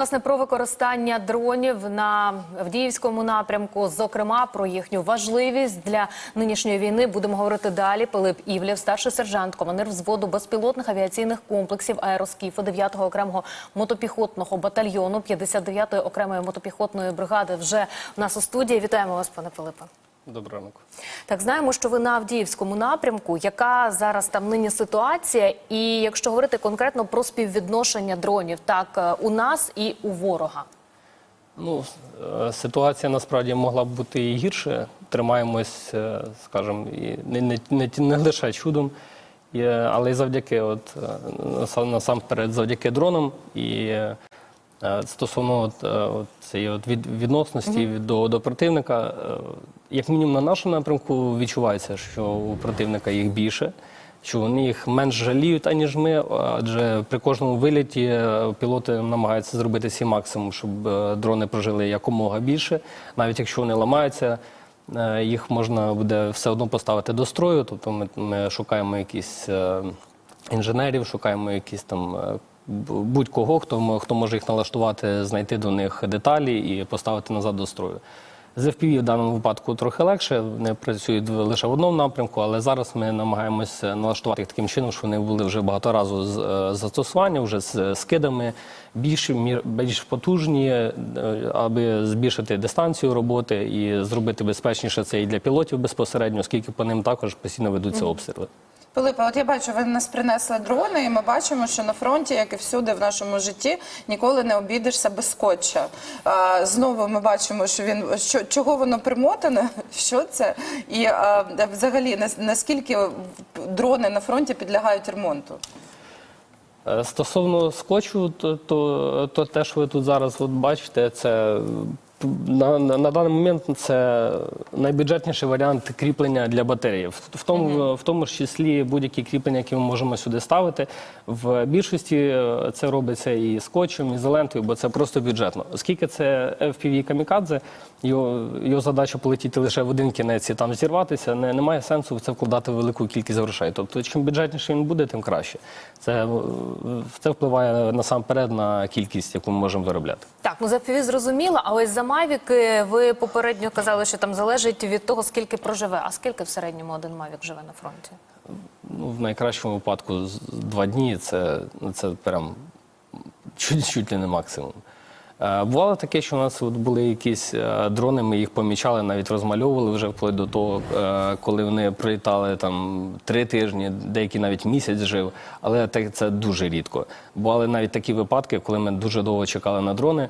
Власне, про використання дронів на Авдіївському напрямку, зокрема про їхню важливість для нинішньої війни, будемо говорити далі. Пилип Івлєв, старший сержант, командир взводу безпілотних авіаційних комплексів аероскіфу 9-го окремого мотопіхотного батальйону 59-ї окремої мотопіхотної бригади. Вже у нас у студії. Вітаємо вас, пане Пилипе. Доброго ранку. Так, знаємо, що ви на Авдіївському напрямку. Яка зараз там нині ситуація? І якщо говорити конкретно про співвідношення дронів, так е, у нас і у ворога. Ну, е, ситуація насправді могла б бути і гірше. Тримаємось, е, скажімо, і не, не, не, не лише чудом, і, але й завдяки, от, насамперед, завдяки дронам. І стосовно от, е, от цієї от від, відносності від- до, до противника, е, як мінімум на нашому напрямку відчувається, що у противника їх більше. Що вони їх менш жаліють, аніж ми, адже при кожному виліті е, пілоти намагаються зробити свій максимум, щоб е, дрони прожили якомога більше. Навіть якщо вони ламаються, е, їх можна буде все одно поставити до строю. Тобто ми, ми шукаємо якісь е, інженерів, шукаємо якісь там е, будь-кого, хто, хто може їх налаштувати, знайти до них деталі і поставити назад до строю. З FPV в даному випадку трохи легше, вони працюють лише в одному напрямку, але зараз ми намагаємося налаштувати їх таким чином, щоб вони були вже багато разу з е, застосування, вже з скидами, більш, більш потужні, е, аби збільшити дистанцію роботи і зробити безпечніше це і для пілотів безпосередньо, оскільки по ним також постійно ведуться обстріли. Пилипе, от я бачу, ви нас принесли дрони, і ми бачимо, що на фронті, як і всюди в нашому житті, ніколи не обійдешся без скотча. А, знову ми бачимо, що він що чого воно примотане, що це, і а, взагалі наскільки дрони на фронті підлягають ремонту. Е, Стосовно скотчу, то, то, то те, що ви тут зараз от бачите, це на, на, на даний момент це найбюджетніший варіант кріплення для батареї. В, в, тому, в тому ж числі будь-які кріплення, які ми можемо сюди ставити. В більшості е, це робиться і скотчем, і ізолентою, бо це просто бюджетно. Оскільки це FPV камікадзе, його, його задача полетіти лише в один кінець і там зірватися, не, немає сенсу в це вкладати велику кількість грошей. Тобто, чим бюджетніше він буде, тим краще. Це, е, це впливає насамперед на кількість, яку ми можемо виробляти. Так, ну за FPV зрозуміло, а ось за Мавіки ви попередньо казали, що там залежить від того, скільки проживе. А скільки в середньому один Мавік живе на фронті? Ну, в найкращому випадку два дні це, це прям чуть, чуть не максимум. Е, Бувало таке, що у нас от були якісь е, дрони, ми їх помічали, навіть розмальовували вже вплоть до того, е, коли вони прилітали там три тижні, деякий навіть місяць жив, але це дуже рідко. Бували навіть такі випадки, коли ми дуже довго чекали на дрони.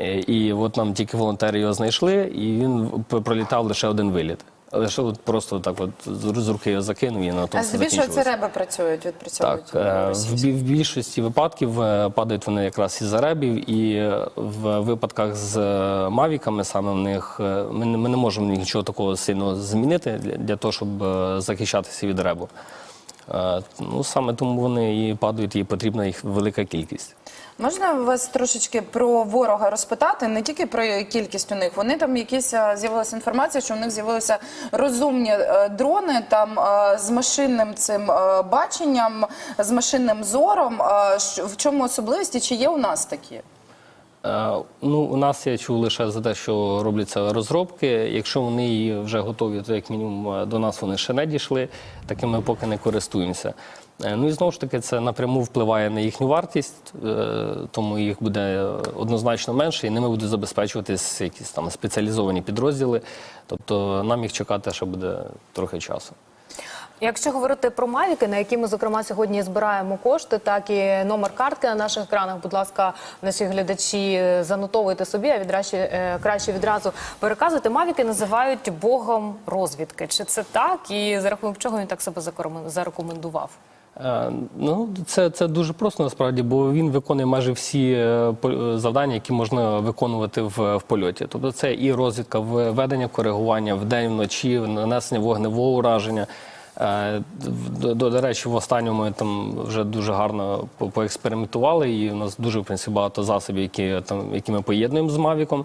Е, І от нам тільки волонтери його знайшли, і він пролітав лише один виліт. Лише от просто так от з руки його закинув і на тому А здебільшого це реби працюють, відпрацьовують. Так, е, в, в більшості випадків е, падають вони якраз із заребів, і в випадках з мавіками саме в них ми, не- ми не можемо нічого такого сильно змінити для, для того, щоб захищатися від ребу. Е, Ну саме тому вони і падають, і потрібна їх велика кількість. Можна вас трошечки про ворога розпитати, не тільки про кількість у них. Вони там якісь з'явилася інформація, що у них з'явилися розумні е, дрони там е, з машинним цим е, баченням, з машинним зором. Е, В чому особливість і чи є у нас такі? Е, Ну, у нас я чув лише за те, що робляться розробки. Якщо вони і вже готові, то як мінімум е, до нас вони ще не дійшли. Таким ми поки не користуємося. Е, Ну і знову ж таки, це напряму впливає на їхню вартість, тому їх буде однозначно менше, і ними будуть забезпечуватись якісь там спеціалізовані підрозділи. Тобто нам їх чекати ще буде трохи часу. Якщо говорити про Мавіки, на які ми зокрема сьогодні збираємо кошти, так і номер картки на наших екранах, будь ласка, наші глядачі е, занотовуйте собі, а відразу е, краще відразу переказуйте. Мавіки називають богом розвідки. Чи це так? І за рахунок чого він так себе зарекомендував? Е, Ну, це, це дуже просто насправді, бо він виконує майже всі завдання, які можна виконувати в, в польоті. Тобто це і розвідка, введення коригування вдень, вночі, нанесення вогневого ураження. Е, До, до, речі, в останньому ми там вже дуже гарно поекспериментували, і у нас дуже в принципі, багато засобів, які, там, які ми поєднуємо з Мавіком.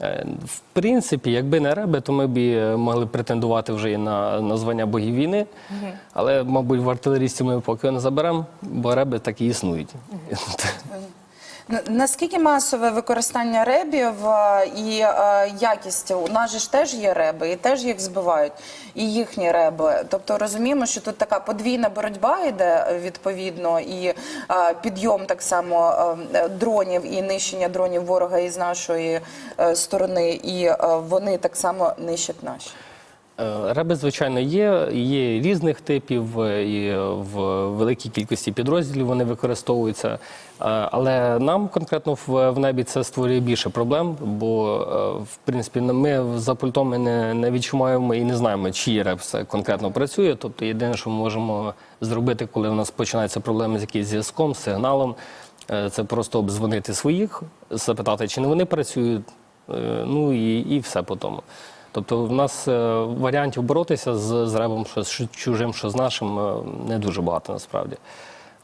Е, В принципі, якби не реби, то ми б і могли претендувати вже і на, на звання богів війни. Але, мабуть, в артилерістів ми поки не заберемо, бо реби так і існують. Н- Наскільки масове використання ребів е, і е, якість? У нас же ж теж є реби, і теж їх збивають, і їхні реби. Тобто розуміємо, що тут така подвійна боротьба йде е, відповідно, і підйом так само дронів і нищення дронів ворога із нашої сторони, і вони так само нищать наші. Е, Реби, звичайно, є. Є різних типів, е, і в великій кількості підрозділів вони використовуються. Е, Але нам конкретно в, в небі це створює більше проблем, бо е, в принципі ми за пультом не, не відчуваємо і не знаємо, чиї реп це конкретно працює. Тобто єдине, що ми можемо зробити, коли у нас починаються проблеми з якимось зв'язком, з сигналом, е, це просто обдзвонити своїх, запитати, чи не вони працюють. Е, Ну і, і все по тому. Тобто в нас е, варіантів боротися з, з ребом, що з чужим, що з нашим, е, не дуже багато насправді.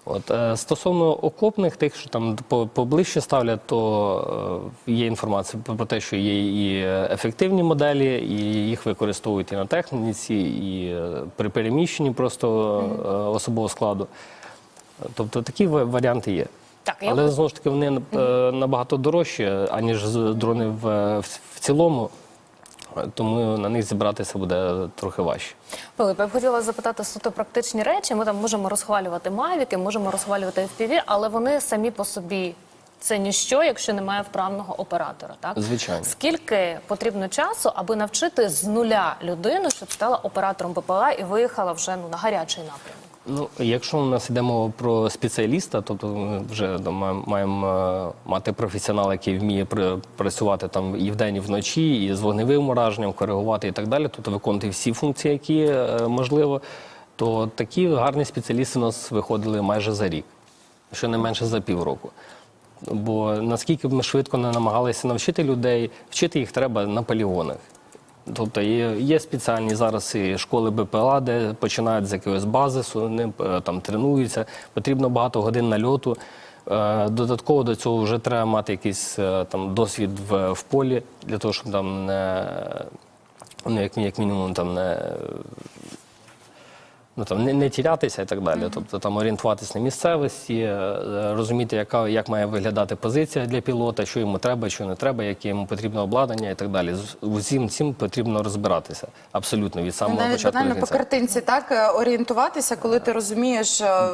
От, е, стосовно окопних, тих, що там поближче ставлять, то є інформація про те, що є і ефективні моделі, і їх використовують і на техніці, і при переміщенні просто особового складу. Тобто такі варіанти є. Так, я Але знову ж таки вони набагато дорожчі, аніж дрони в, в, цілому, тому на них зібратися буде трохи важче. Пилип, я б хотіла запитати суто практичні речі. Ми там можемо розхвалювати мавіки, можемо розхвалювати FPV, але вони самі по собі це ніщо, якщо немає вправного оператора. Так Звичайно. скільки потрібно часу, аби навчити з нуля людину, щоб стала оператором БПЛА і виїхала вже ну на гарячий напрямок? Ну, якщо у нас йдемо про спеціаліста, тобто ми вже маємо- е, мати професіонала, який вміє працювати там і вдень, і вночі, і з вогневим ураженням, коригувати і так далі, тобто виконувати всі функції, які е, можливо, то такі гарні спеціалісти у нас виходили майже за рік, щонайменше за півроку. Бо наскільки б ми швидко не намагалися навчити людей, вчити їх треба на полігонах. Тобто є, спеціальні зараз і школи БПЛА, де починають з якогось базису, вони е, там тренуються. Потрібно багато годин нальоту. Е, Додатково до цього вже треба мати якийсь е, там досвід в, в полі для того, щоб там не ну, як, як мінімум там не. Ну там не, не тірятися і так далі. Тобто там орієнтуватись на місцевості, е, розуміти, яка як має виглядати позиція для пілота, що йому треба, що не треба, яке йому потрібно обладнання і так далі. З усім цим потрібно розбиратися абсолютно від самого Навіть початку. банально по картинці так е, орієнтуватися, коли ти розумієш, е,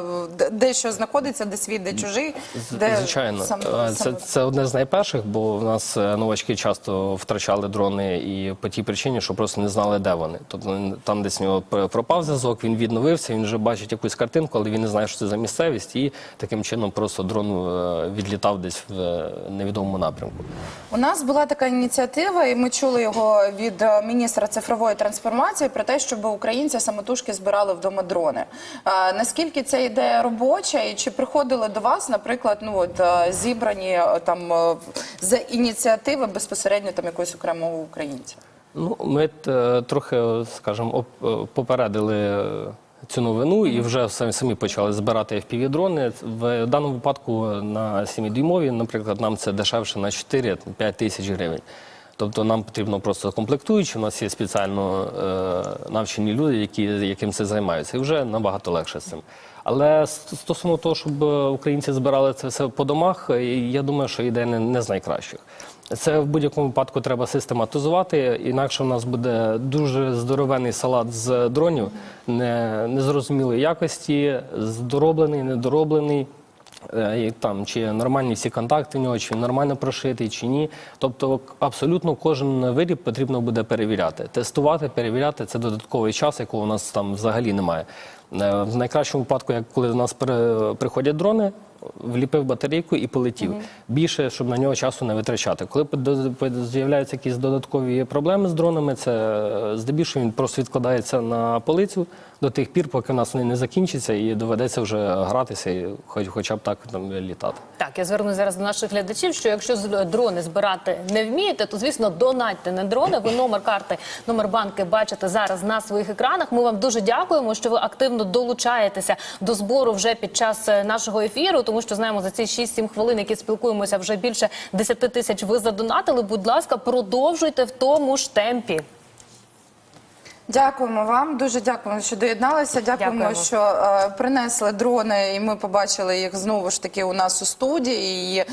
де- що знаходиться, де свій, де чужий, де Звичайно, сам- це, сам- це одне з найперших, бо в нас новачки часто втрачали дрони і по тій причині, що просто не знали, де вони. Тобто там десь нього пропав зв'язок, він відновився, він вже бачить якусь картинку, але він не знає, що це за місцевість, і таким чином просто дрон е, відлітав десь в е, невідомому напрямку. У нас була така ініціатива, і ми чули його від е, міністра цифрової трансформації про те, щоб українці самотужки збирали вдома дрони. А, наскільки ця ідея робоча, і чи приходили до вас, наприклад, ну от зібрані там за ініціативи безпосередньо там якогось окремого українця? Ну, ми трохи, скажімо, попередили цю новину і вже самі, самі почали збирати FPV-дрони. В даному випадку на 7-дюймові, наприклад, нам це дешевше на 4-5 тисяч гривень. Тобто нам потрібно просто комплектуючі, у нас є спеціально е, навчені люди, які, яким це займаються, і вже набагато легше з цим. Але стосовно того, щоб українці збирали це все по домах, е, я думаю, що ідея не, не з найкращих. Це в будь-якому випадку треба систематизувати, інакше в нас буде дуже здоровений салат з дронів, не, незрозумілої якості, здороблений, недороблений. Е, Там чи нормальні всі контакти в нього, чи нормально прошитий, чи ні. Тобто абсолютно кожен виріб потрібно буде перевіряти. Тестувати, перевіряти це додатковий час, якого у нас там взагалі немає. Е, В найкращому випадку, як коли до нас при- приходять дрони, вліпив батарейку і полетів. Більше, щоб на нього часу не витрачати. Коли з'являються якісь додаткові проблеми з дронами, це е, здебільшого він просто відкладається на полицю до тих пір, поки в нас вони не закінчаться, і доведеться вже гратися, і хоч, хоча б так там літати. Так, я звернусь зараз до наших глядачів, що якщо з- дрони збирати не вмієте, то звісно донатьте на дрони. Ви номер карти, номер банки бачите зараз на своїх екранах. Ми вам дуже дякуємо, що ви активно долучаєтеся до збору вже під час е, нашого ефіру, тому що знаємо за ці 6-7 хвилин, які спілкуємося, вже більше 10 тисяч ви задонатили. Будь ласка, продовжуйте в тому ж темпі. Дякуємо вам, дуже дякуємо, що доєдналися. Дякуємо, Дякуємо. що е, принесли дрони, і ми побачили їх знову ж таки у нас у студії. І е,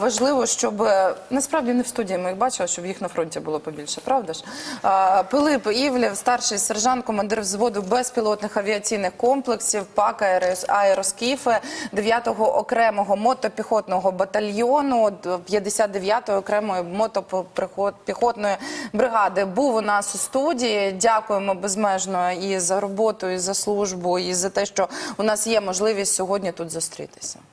важливо, щоб е, насправді не в студії ми їх бачили, щоб їх на фронті було побільше, правда ж? Е, Пилип Івлєв, старший сержант, командир взводу безпілотних авіаційних комплексів ПАК Аероскіфи 9-го окремого мотопіхотного батальйону 59-ї окремої мотопіхотної бригади був у нас у студії. Дякуємо безмежно і за роботу, і за службу, і за те, що у нас є можливість сьогодні тут зустрітися.